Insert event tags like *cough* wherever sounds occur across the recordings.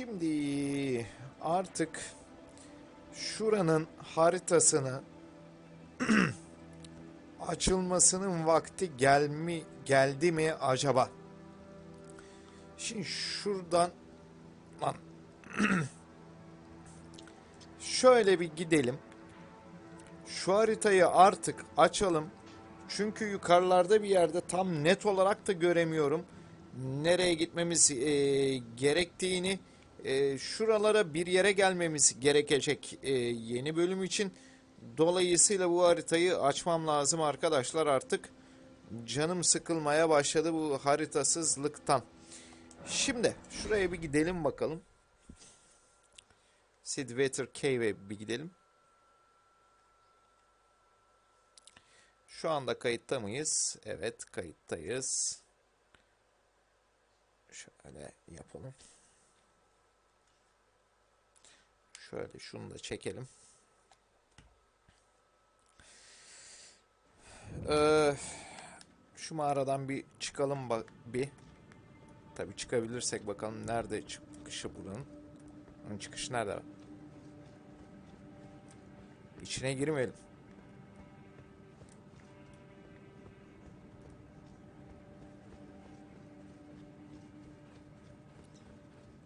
Şimdi artık şuranın haritasını *clears throat* açılmasının vakti gelmi geldi mi acaba? Şimdi şuradan lan *clears throat* şöyle bir gidelim. Şu haritayı artık açalım. Çünkü yukarılarda bir yerde tam net olarak da göremiyorum. Nereye gitmemiz e, gerektiğini, e, şuralara bir yere gelmemiz gerekecek e, yeni bölüm için. Dolayısıyla bu haritayı açmam lazım arkadaşlar artık. Canım sıkılmaya başladı bu haritasızlıktan. Şimdi şuraya bir gidelim bakalım. Sidwater Cave'e bir gidelim. Şu anda kayıtta mıyız? Evet kayıttayız. Şöyle yapalım. Şöyle şunu da çekelim. Ee, şu mağaradan bir çıkalım bir. Tabii çıkabilirsek bakalım nerede çıkışı buranın. Onun çıkışı nerede? İçine girmeyelim.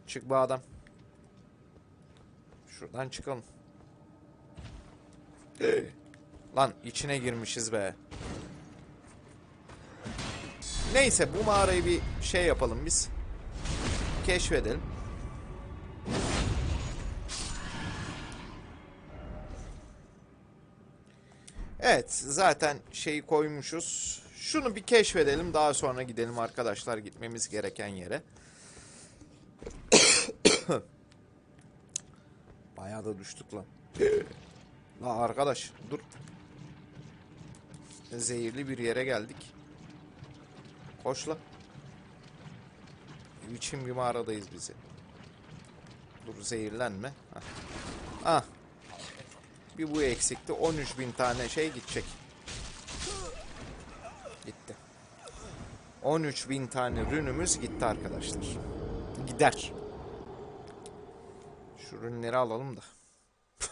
Çık bu adam. Şuradan çıkalım. *clears throat* Lan içine girmişiz be. Neyse bu mağarayı bir şey yapalım biz. Keşfedelim. Evet zaten şeyi koymuşuz. Şunu bir keşfedelim daha sonra gidelim arkadaşlar gitmemiz gereken yere. Bayağı da düştük lan. La arkadaş dur. Zehirli bir yere geldik. Koş la. Biçim bir mağaradayız bizi. Dur zehirlenme. Hah. Ah. Bir bu eksikti. 13 bin tane şey gidecek. Gitti. 13 bin tane rünümüz gitti arkadaşlar. Gider. Şu ürünleri alalım da. *laughs*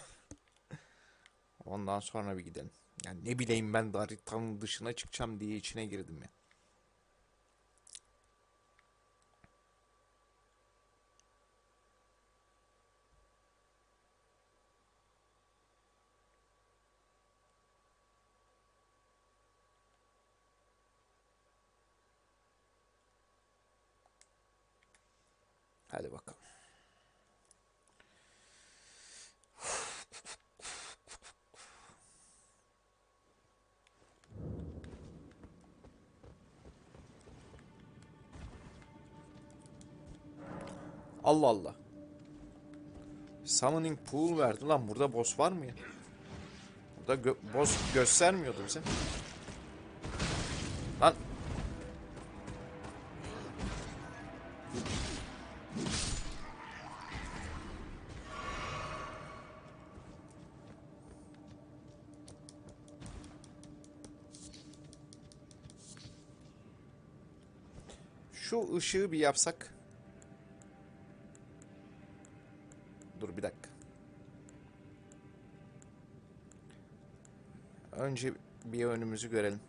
Ondan sonra bir gidelim. Yani ne bileyim ben haritanın dışına çıkacağım diye içine girdim ya. Allah Allah. Summoning pool verdi lan. Burada boss var mı ya? Burada gö boss göstermiyordu bize. Lan. Şu ışığı bir yapsak. Önce bir önümüzü görelim.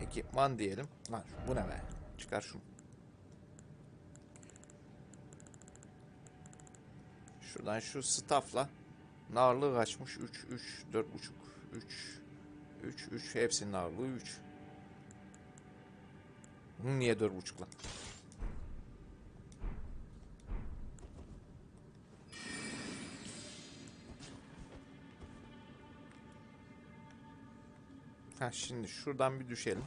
Ekipman diyelim. Lan bu ne be? Çıkar şunu. Şuradan şu staffla narlığı kaçmış 3 3 4 buçuk 3 3 3 hepsinin ağırlığı 3. Bunun niye 4 buçuk lan? Ha şimdi şuradan bir düşelim.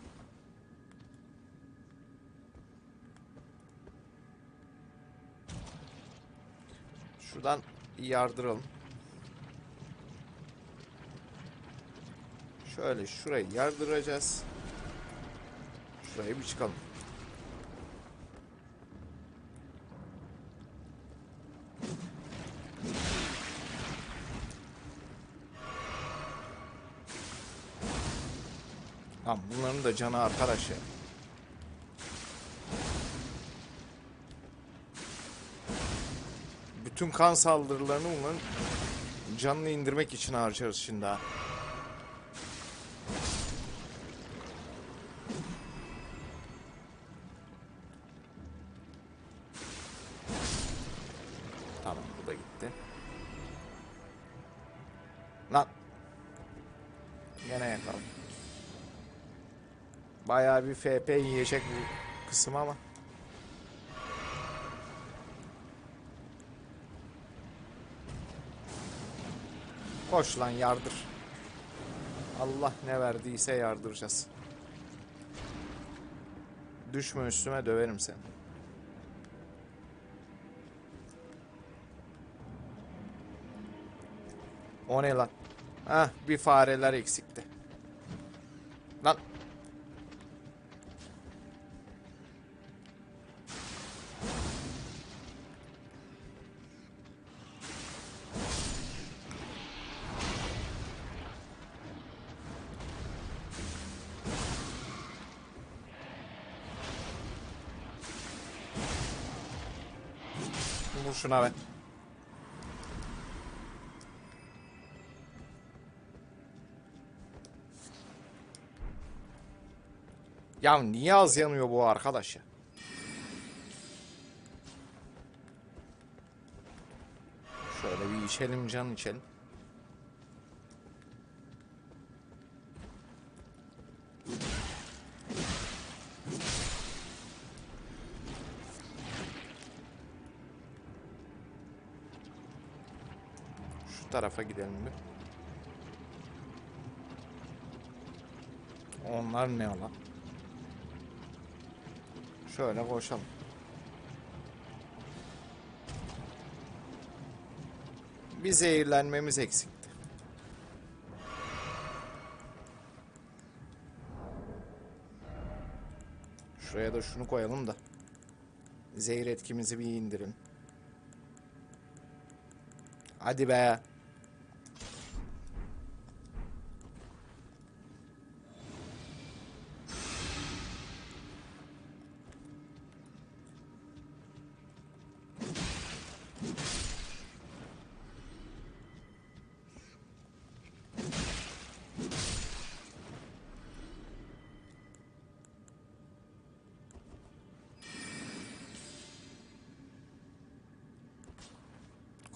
Şuradan yardıralım. Şöyle şurayı yardıracağız. Şuraya bir çıkalım. Lan bunların da canı arkadaş ya. Bütün kan saldırılarını bunların canını indirmek için harcarız şimdi ha. Bayağı bir FP yiyecek bu kısım ama. Koş lan yardır. Allah ne verdiyse yardıracağız. Düşme üstüme döverim seni. O ne lan? Hah bir fareler eksikti. Şuna be. Ya niye az yanıyor bu arkadaş ya? Şöyle bir içelim can içelim. Şu tarafa gidelim bir. Onlar ne lan? Şöyle koşalım. Bir zehirlenmemiz eksikti. Şuraya da şunu koyalım da. Zehir etkimizi bir indirin. Hadi be.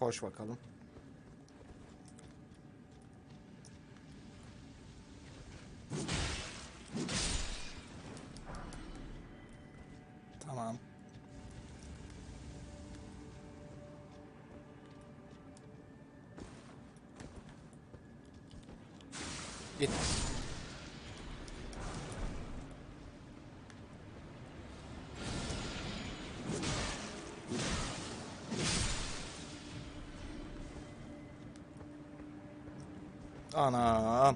Koş bakalım. Tamam. Git. Anam.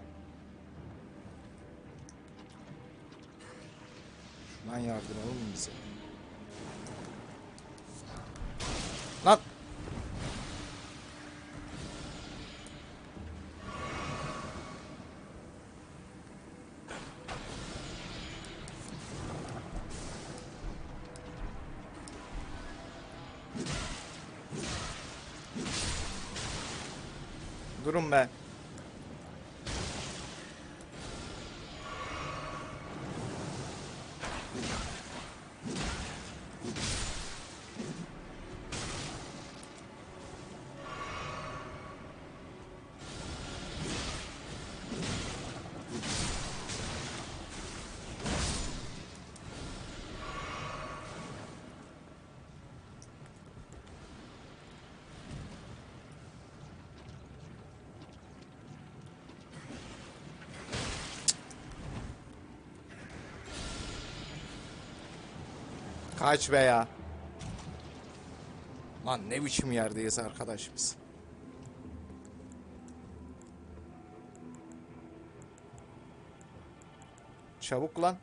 Şundan yardıralım mı bize? Lan. Durun be. Kaç be ya. Lan ne biçim yerdeyiz arkadaş biz. Çabuk lan.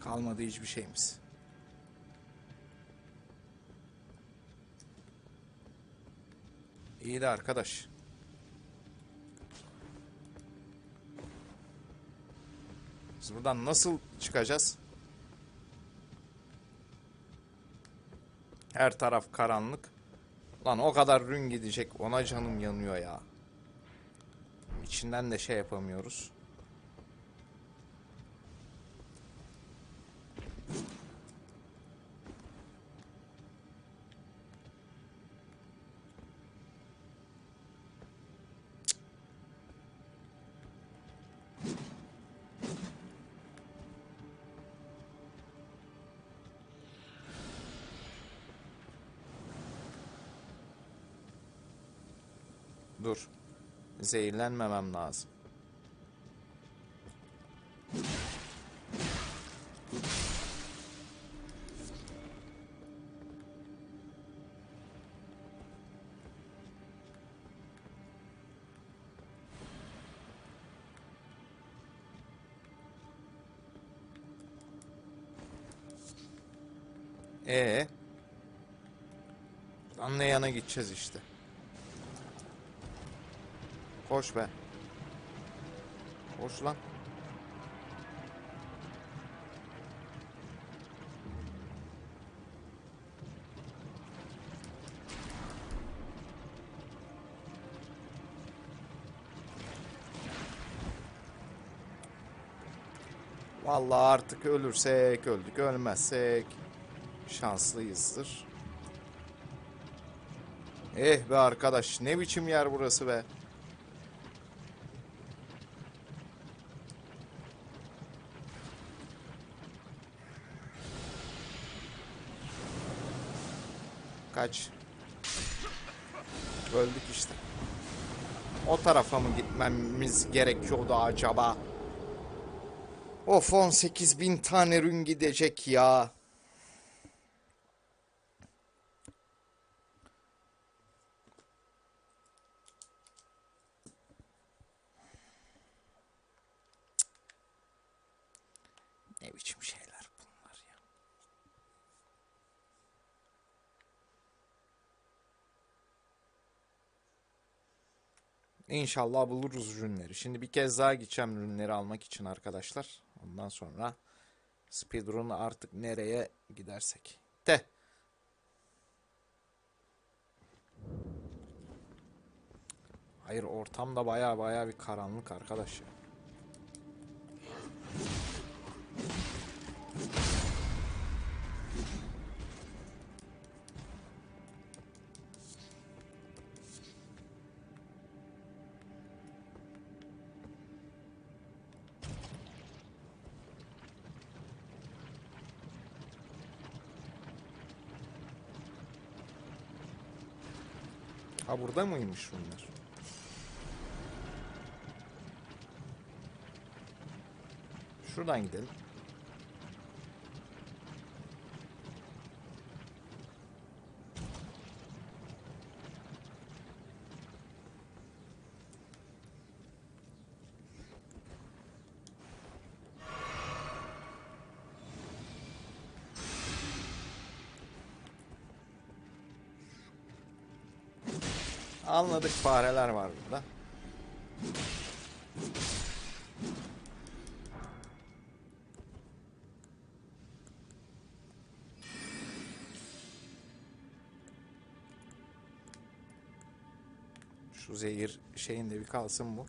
Kalmadı hiçbir şeyimiz. De arkadaş. Biz buradan nasıl çıkacağız? Her taraf karanlık. Lan o kadar rün gidecek. Ona canım yanıyor ya. İçinden de şey yapamıyoruz. Zehirlenmemem lazım. Ee, buradan ne yana gideceğiz işte. Koş be. Koş lan. Vallahi artık ölürsek öldük, ölmezsek şanslıyızdır. Eh be arkadaş, ne biçim yer burası be. Kaç. Öldük işte. O tarafa mı gitmemiz gerekiyordu acaba? Of 18 bin tane ürün gidecek ya. Ne biçim şeyler bunlar ya. İnşallah buluruz ürünleri. Şimdi bir kez daha gideceğim ürünleri almak için arkadaşlar. Ondan sonra speedrun artık nereye gidersek. De. Hayır ortamda baya baya bir karanlık arkadaş ya. Burada mıymış bunlar? Şuradan gidelim. Anladık fareler var burada. Şu zehir şeyinde bir kalsın bu.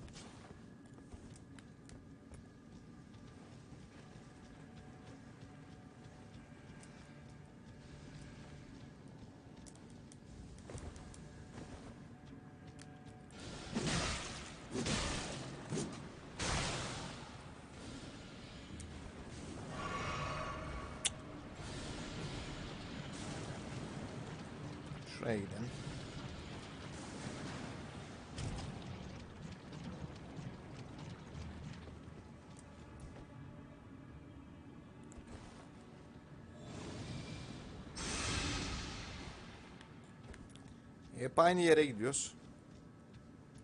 Hep aynı yere gidiyoruz.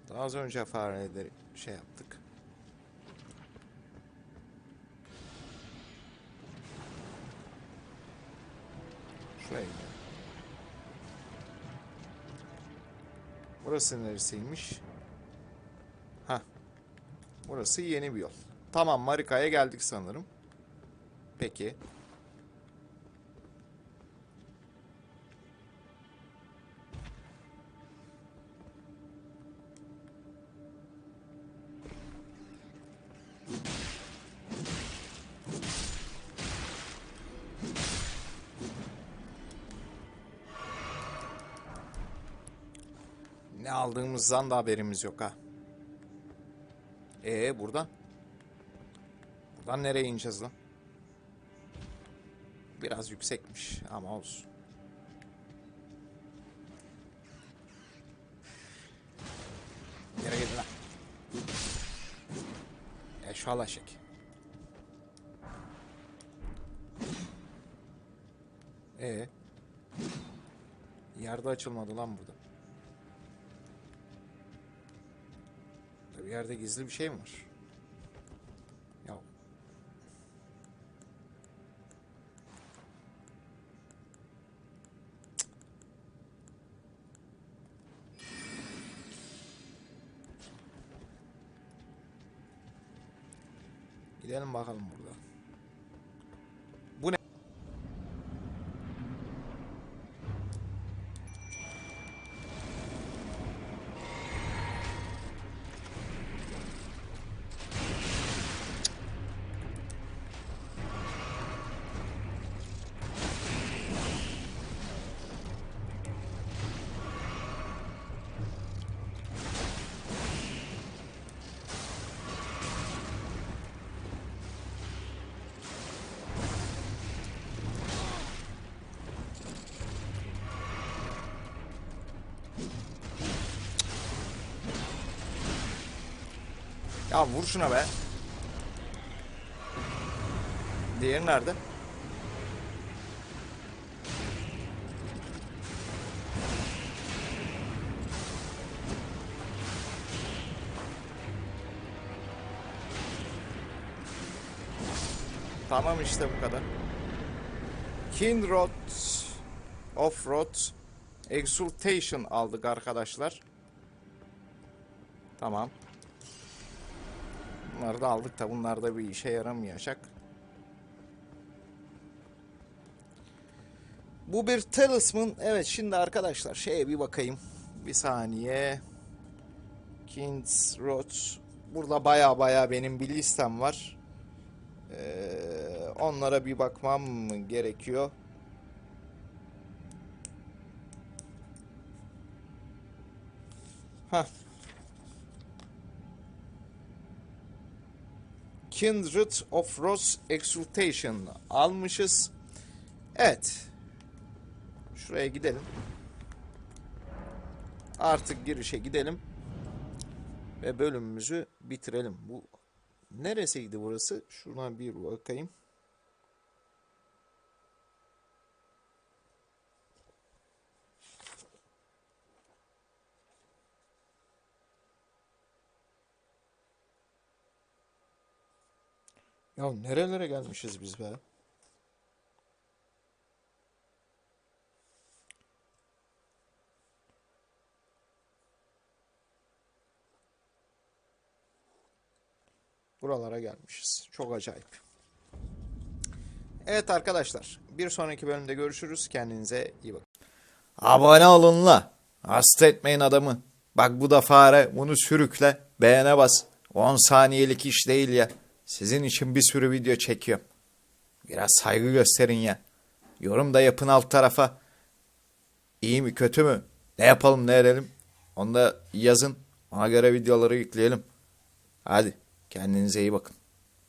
Daha az önce fareleri şey yaptık. Şuraya. Burası neresiymiş? Ha. Burası yeni bir yol. Tamam Marika'ya geldik sanırım. Peki. Aldığımızdan da haberimiz yok ha. Ee buradan? Buradan nereye ineceğiz lan? Biraz yüksekmiş ama olsun. Yere gidin lan. Eşalaşık. Ee? Yerde açılmadı lan burada. Yerde gizli bir şey mi var? Ya Gidelim bakalım burada. Ya vur şuna be. Diğeri nerede? Tamam işte bu kadar. Kinroad Offroad Exultation aldık arkadaşlar. Tamam. Bunları da aldık da bunlar da bir işe yaramayacak. Bu bir talisman. Evet şimdi arkadaşlar şeye bir bakayım. Bir saniye. Kings Road. Burada baya baya benim bir listem var. Ee, onlara bir bakmam gerekiyor. Hah. Kindred of Rose Exultation almışız. Evet. Şuraya gidelim. Artık girişe gidelim. Ve bölümümüzü bitirelim. Bu neresiydi burası? Şuradan bir bakayım. Ya nerelere gelmişiz biz be? Buralara gelmişiz. Çok acayip. Evet arkadaşlar. Bir sonraki bölümde görüşürüz. Kendinize iyi bakın. Abone olun la. Hasta etmeyin adamı. Bak bu da fare. Bunu sürükle. Beğene bas. 10 saniyelik iş değil ya. Sizin için bir sürü video çekiyorum. Biraz saygı gösterin ya. Yorum da yapın alt tarafa. İyi mi kötü mü? Ne yapalım ne edelim? Onu da yazın. Ona göre videoları yükleyelim. Hadi kendinize iyi bakın.